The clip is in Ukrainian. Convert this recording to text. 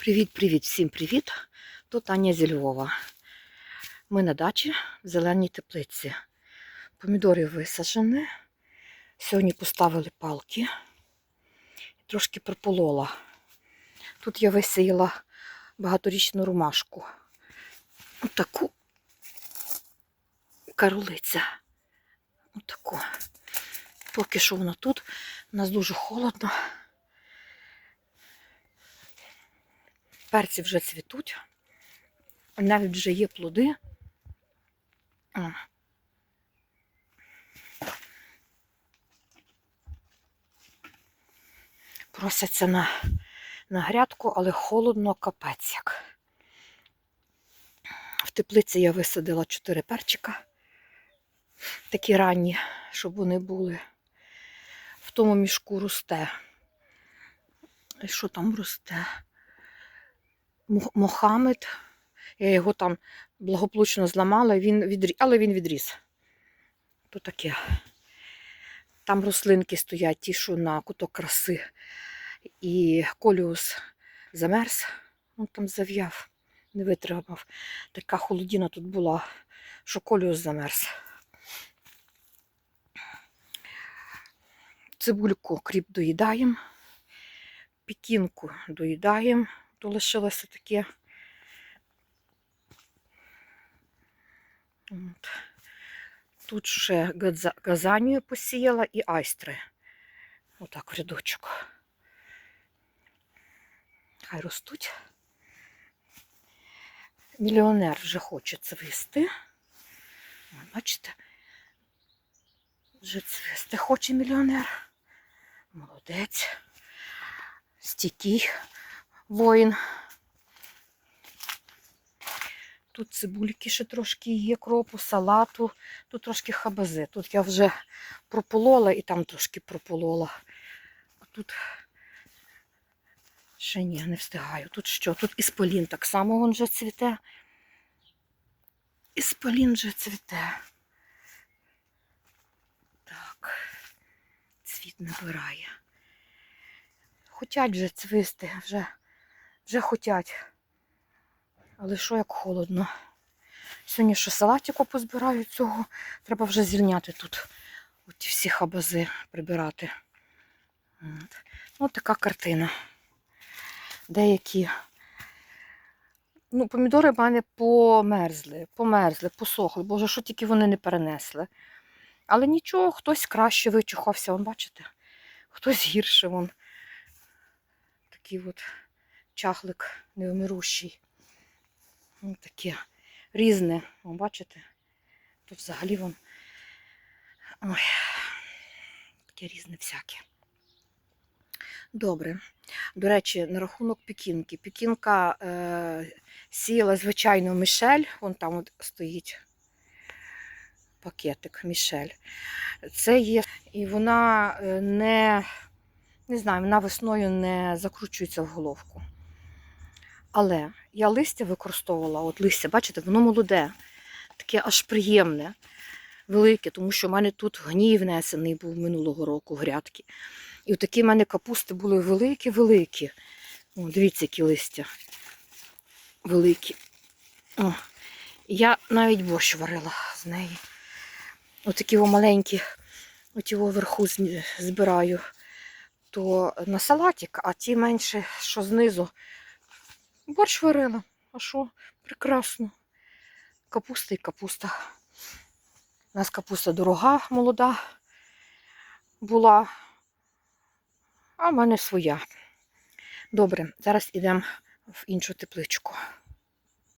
Привіт-привіт, всім привіт! Тут Аня зі Львова. Ми на дачі в зеленій теплиці. Помідори висаджені. Сьогодні поставили палки. Трошки прополола. Тут я висіяла багаторічну ромашку. Отаку каролиця. Отаку. Поки що вона тут. У нас дуже холодно. Перці вже цвітуть. Навіть вже є плоди. Просяться на, на грядку, але холодно капець як. В теплиці я висадила чотири перчика. Такі ранні, щоб вони були. В тому мішку росте. Що там росте? Мох- Мохамед. Я його там благополучно зламала, він відрі... але він відріс. То таке. Там рослинки стоять, ті, що на куток краси. І коліус замерз, він там зав'яв, не витримав. Така холодіна тут була, що коліус замерз. Цибульку кріп доїдаємо, пікінку доїдаємо то лишилося таке. От. Тут ще газа- газанію посіяла і айстри. Отак в рядочок. Хай ростуть. Мільйонер вже хоче цвісти. Бачите? Вже цвісти хоче мільйонер. Молодець. Стійкий воїн. Тут цибульки ще трошки є, кропу, салату, тут трошки хабази. Тут я вже прополола і там трошки прополола. А тут ще ні, не встигаю. Тут що? Тут ісполін так само він вже цвіте. Ісполін вже цвіте. Так, цвіт набирає. Хотять вже цвісти, вже вже хотять. Але що як холодно. Сьогодні ще салатику позбираю цього. Треба вже звільняти тут. Оті всі хабази прибирати. От. Ну, така картина. Деякі. Ну, помідори в мене померзли, померзли, посохли. Боже, що тільки вони не перенесли. Але нічого, хтось краще вичухався, вон, бачите? Хтось гірше вон. Такий от чахлик невмирущий. Ось таке різне. О, бачите? Тут взагалі вон. Ой, таке різне всяке. Добре. До речі, на рахунок пікінки. Пікінка е, сіяла, звичайно, Мішель. Вон там от стоїть пакетик Мішель. Це є. І вона е, не, не знаю, вона весною не закручується в головку. Але я листя використовувала, от листя, бачите, воно молоде, таке аж приємне, велике, тому що в мене тут гній внесений був минулого року грядки. І такі в мене капусти були великі-великі. Дивіться, які листя великі. О, я навіть борщ варила з неї. Отакі о маленькі, оті о вверху збираю, то на салатик, а ті менше, що знизу, Борщ варила. А що? Прекрасно. Капуста і капуста. У нас капуста дорога, молода була. А в мене своя. Добре, зараз йдемо в іншу тепличку.